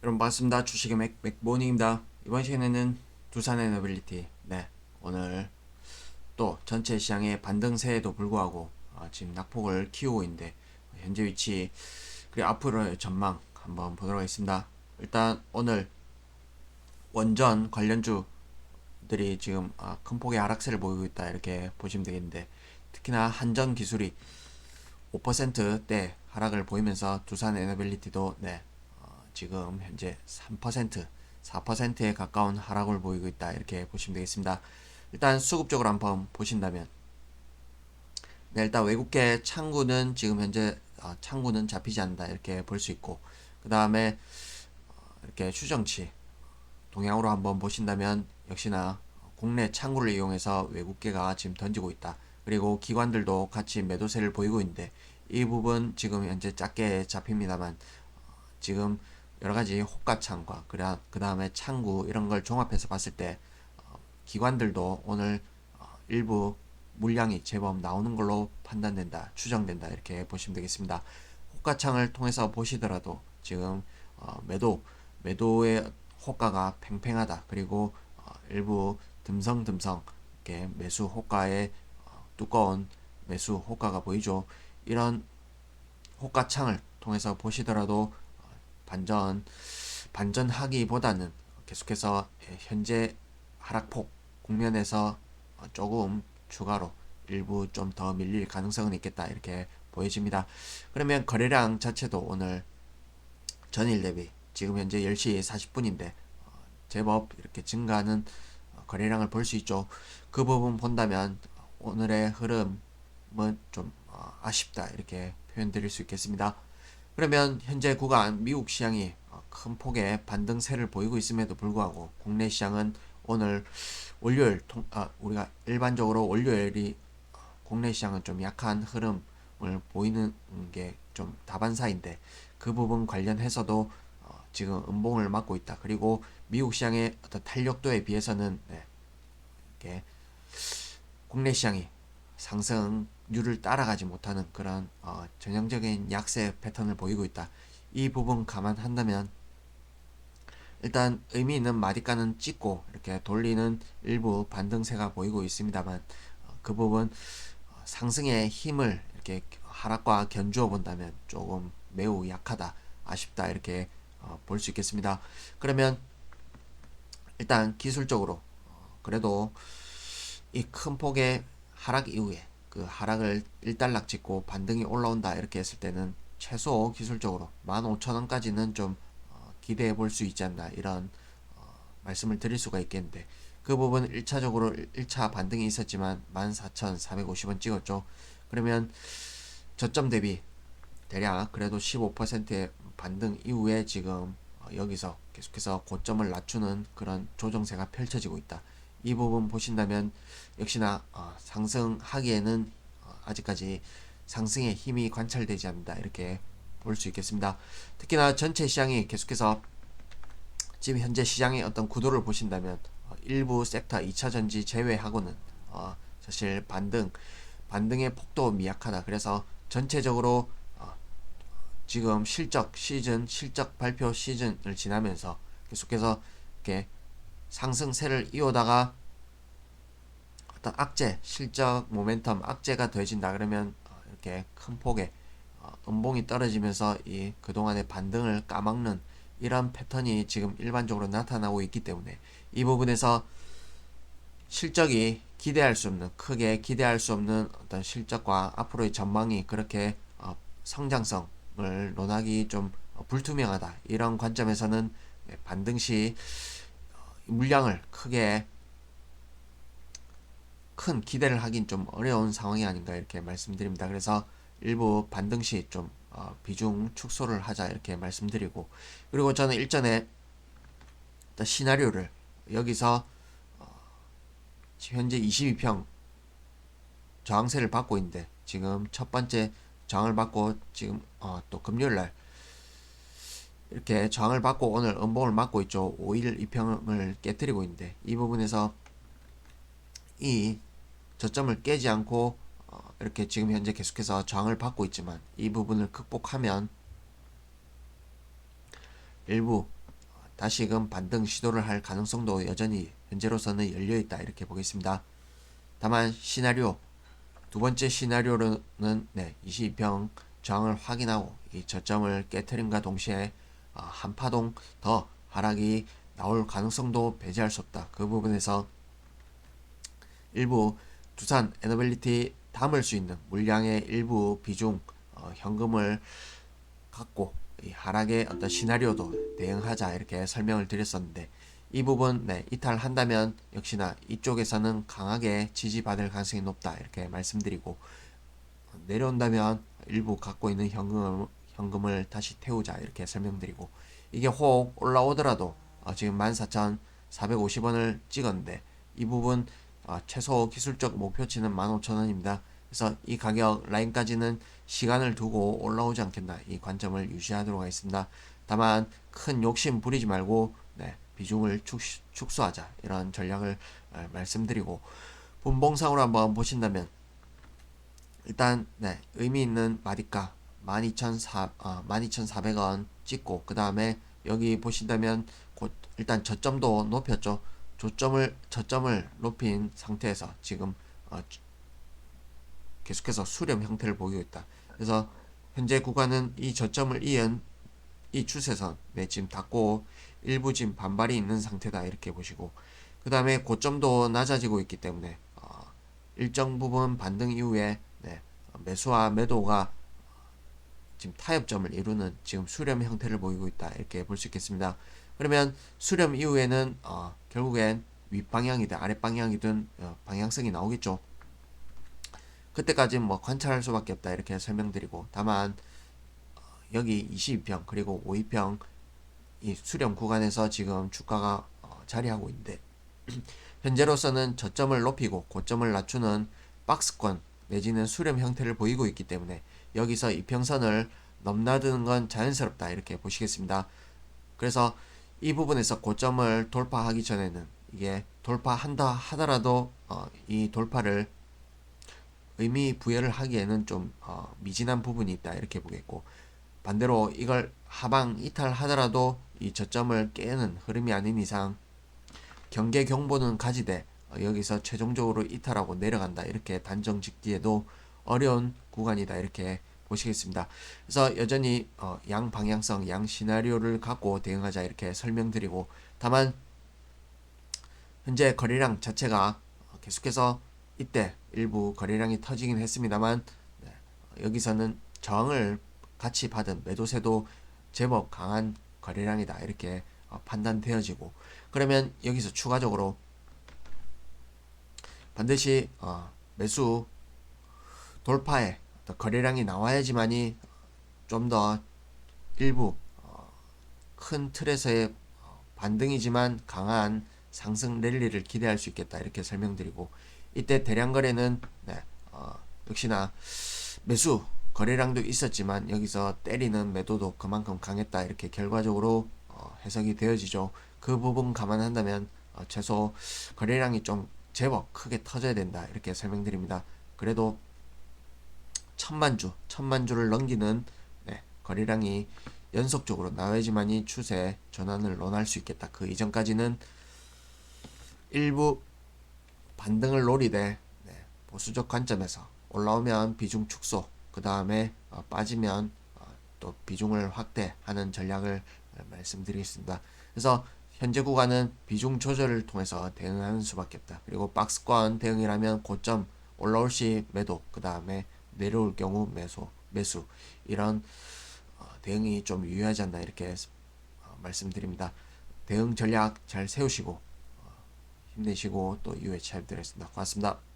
여러분 반갑습니다. 주식의 맥, 맥모닝입니다. 이번 시간에는 두산 에너빌리티 네 오늘 또 전체 시장의 반등세에도 불구하고 어, 지금 낙폭을 키우고 있는데 현재 위치 그리고 앞으로의 전망 한번 보도록 하겠습니다. 일단 오늘 원전 관련주들이 지금 아, 큰 폭의 하락세를 보이고 있다 이렇게 보시면 되겠는데 특히나 한전 기술이 5%대 하락을 보이면서 두산 에너빌리티도 네 어, 지금 현재 3% 4%에 가까운 하락을 보이고 있다 이렇게 보시면 되겠습니다. 일단 수급적으로 한번 보신다면 네, 일단 외국계 창구는 지금 현재 어, 창구는 잡히지 않는다 이렇게 볼 수 있고 그 다음에 이렇게 추정치 동향으로 한번 보신다면 역시나 국내 창구를 이용해서 외국계가 지금 던지고 있다. 그리고 기관들도 같이 매도세를 보이고 있는데 이 부분 지금 현재 작게 잡힙니다만 어, 지금 여러 가지 호가창과 그 다음에 창구 이런 걸 종합해서 봤을 때 어, 기관들도 오늘 어, 일부 물량이 제법 나오는 걸로 판단된다, 추정된다 이렇게 보시면 되겠습니다. 호가창을 통해서 보시더라도 지금 어, 매도 매도의 호가가 팽팽하다. 그리고 어, 일부 듬성듬성 이렇게 매수 호가의 어, 두꺼운 매수 호가가 보이죠. 이런 호가창을 통해서 보시더라도 어, 반전 반전하기보다는 계속해서 예, 현재 하락폭 국면에서 어, 조금 추가로 일부 좀 더 밀릴 가능성은 있겠다 이렇게 보여집니다. 그러면 거래량 자체도 오늘 전일 대비 지금 현재 10시 40분인데 제법 이렇게 증가하는 어, 거래량을 볼 수 있죠. 그 부분 본다면 오늘의 흐름은 좀 어, 아쉽다 이렇게 표현드릴 수 있겠습니다. 그러면 현재 구간 미국 시장이 어, 큰 폭의 반등세를 보이고 있음에도 불구하고 국내 시장은 오늘 월요일 통, 아, 우리가 일반적으로 월요일이 국내 시장은 좀 약한 흐름을 보이는 게 좀 다반사인데 그 부분 관련해서도 어, 지금 음봉을 맞고 있다. 그리고 미국 시장의 어떤 탄력도에 비해서는 네, 이렇게 국내 시장이 상승률을 따라가지 못하는 그런 어, 전형적인 약세 패턴을 보이고 있다. 이 부분 감안한다면 일단 의미 있는 마디가는 찍고 이렇게 돌리는 일부 반등세가 보이고 있습니다만 어, 그 부분 어, 상승의 힘을 이렇게 하락과 견주어 본다면 조금 매우 약하다 아쉽다 이렇게 어, 볼 수 있겠습니다. 그러면 일단 기술적으로 어, 그래도 이 큰 폭의 하락 이후에 그 하락을 일단락 찍고 반등이 올라온다 이렇게 했을 때는 최소 기술적으로 15,000원까지는 좀 어, 기대해 볼 수 있지 않나 이런 어, 말씀을 드릴 수가 있겠는데 그 부분 1차적으로 1차 반등이 있었지만 14,450원 찍었죠. 그러면 저점 대비 대략 그래도 15%의 반등 이후에 지금 어, 여기서 계속해서 고점을 낮추는 그런 조정세가 펼쳐지고 있다. 이 부분 보신다면 역시나 어, 상승하기에는 어, 아직까지 상승의 힘이 관찰되지 않는다 이렇게 볼 수 있겠습니다. 특히나 전체 시장이 계속해서 지금 현재 시장의 어떤 구도를 보신다면 어, 일부 섹터 2차 전지 제외하고는 어, 사실 반등 반등의 폭도 미약하다. 그래서 전체적으로 어, 지금 실적 시즌 실적 발표 시즌을 지나면서 계속해서 이렇게 상승세를 이어다가 어떤 악재 실적 모멘텀 악재가 더해진다 그러면 어, 이렇게 큰 폭의 어, 음봉이 떨어지면서 이 그동안의 반등을 까먹는 이런 패턴이 지금 일반적으로 나타나고 있기 때문에 이 부분에서 실적이 기대할 수 없는 크게 기대할 수 없는 어떤 실적과 앞으로의 전망이 그렇게 어, 성장성을 논하기 좀 어, 불투명하다. 이런 관점에서는 네, 반등 시 어, 물량을 크게 큰 기대를 하긴 좀 어려운 상황이 아닌가 이렇게 말씀드립니다. 그래서 일부 반등 시좀 어, 비중 축소를 하자 이렇게 말씀드리고 그리고 저는 일전에 시나리오를 여기서 어, 현재 22평 저항세를 받고 있는데 지금 첫 번째 저항을 받고 지금 어, 또 금요일 날 이렇게 저항을 받고 오늘 음봉을 맞고 있죠. 5일 2평을 깨뜨리고 있는데 이 부분에서 이 저점을 깨지 않고 어, 이렇게 지금 현재 계속해서 저항을 받고 있지만 이 부분을 극복하면 일부 다시금 반등 시도를 할 가능성도 여전히 현재로서는 열려 있다 이렇게 보겠습니다. 다만 시나리오 두 번째 시나리오는 네, 22평 저항을 확인하고 이 저점을 깨트림과 동시에 어, 한 파동 더 하락이 나올 가능성도 배제할 수 없다. 그 부분에서 일부 두산 에너빌리티 담을 수 있는 물량의 일부 비중 어, 현금을 갖고 이 하락의 어떤 시나리오도 대응하자 이렇게 설명을 드렸었는데 이 부분 네, 이탈한다면 역시나 이쪽에서는 강하게 지지받을 가능성이 높다 이렇게 말씀드리고 내려온다면 일부 갖고 있는 현금 현금을 다시 태우자 이렇게 설명드리고 이게 혹 올라오더라도 어, 지금 14,450원을 찍었는데 이 부분 어, 최소 기술적 목표치는 15,000원입니다. 그래서 이 가격 라인까지는 시간을 두고 올라오지 않겠나 이 관점을 유지하도록 하겠습니다. 다만 큰 욕심 부리지 말고 네, 비중을 축, 축소하자 이런 전략을 어, 말씀드리고 분봉상으로 한번 보신다면 일단 네, 의미 있는 마디가 12,400, 어, 12,400원 찍고 그 다음에 여기 보신다면 곧 일단 저점도 높였죠. 조점을 저점을 높인 상태에서 지금 어, 주- 계속해서 수렴 형태를 보이고 있다. 그래서 현재 구간은 이 저점을 이은 이 추세선 네, 지금 닫고 일부 지금 반발이 있는 상태다 이렇게 보시고 그 다음에 고점도 낮아지고 있기 때문에 어, 일정 부분 반등 이후에 네, 어, 매수와 매도가 지금 타협점을 이루는 지금 수렴 형태를 보이고 있다 이렇게 볼 수 있겠습니다. 그러면 수렴 이후에는 어, 결국엔 윗방향이든 아랫방향이든 어, 방향성이 나오겠죠. 그때까지는 뭐 관찰할 수밖에 없다 이렇게 설명드리고 다만 어, 여기 22평 그리고 52평 이 수렴 구간에서 지금 주가가 어, 자리하고 있는데 현재로서는 저점을 높이고 고점을 낮추는 박스권 내지는 수렴 형태를 보이고 있기 때문에 여기서 이평선을 넘나드는 건 자연스럽다 이렇게 보시겠습니다. 그래서 이 부분에서 고점을 돌파하기 전에는 이게 돌파한다 하더라도 어, 이 돌파를 의미 부여를 하기에는 좀 어, 미진한 부분이 있다 이렇게 보겠고 반대로 이걸 하방 이탈하더라도 이 저점을 깨는 흐름이 아닌 이상 경계 경보는 가지되 어, 여기서 최종적으로 이탈하고 내려간다 이렇게 단정 짓기에도 어려운 구간이다 이렇게 보시겠습니다. 그래서 여전히 어, 양 방향성, 양 시나리오를 갖고 대응하자 이렇게 설명드리고 다만 현재 거래량 자체가 어, 계속해서 이때 일부 거래량이 터지긴 했습니다만 네, 어, 여기서는 저항을 같이 받은 매도세도 제법 강한 거래량이다 이렇게 어, 판단되어지고 그러면 여기서 추가적으로 반드시 어, 매수 돌파에 거래량이 나와야지만이 좀 더 일부 어, 큰 틀에서의 어, 반등이지만 강한 상승 랠리를 기대할 수 있겠다 이렇게 설명드리고 이때 대량 거래는 네, 어, 역시나 매수 거래량도 있었지만 여기서 때리는 매도도 그만큼 강했다 이렇게 결과적으로 어, 해석이 되어지죠. 그 부분 감안한다면 어, 최소 거래량이 좀 제법 크게 터져야 된다 이렇게 설명드립니다. 그래도 천만 주, 천만 주를 넘기는 네, 거래량이 연속적으로 나와야지만이 추세 전환을 논할 수 있겠다. 그 이전까지는 일부 반등을 노리되 네, 보수적 관점에서 올라오면 비중 축소, 그 다음에 어, 빠지면 어, 또 비중을 확대하는 전략을 어, 말씀드리겠습니다. 그래서 현재 구간은 비중 조절을 통해서 대응하는 수밖에 없다. 그리고 박스권 대응이라면 고점 올라올 시 매도, 그 다음에 내려올 경우 매수, 매수 이런 어, 대응이 좀 유효하지 않나 이렇게 어, 말씀드립니다. 대응 전략 잘 세우시고 어, 힘내시고 또 이후에 잘 드리겠습니다. 고맙습니다.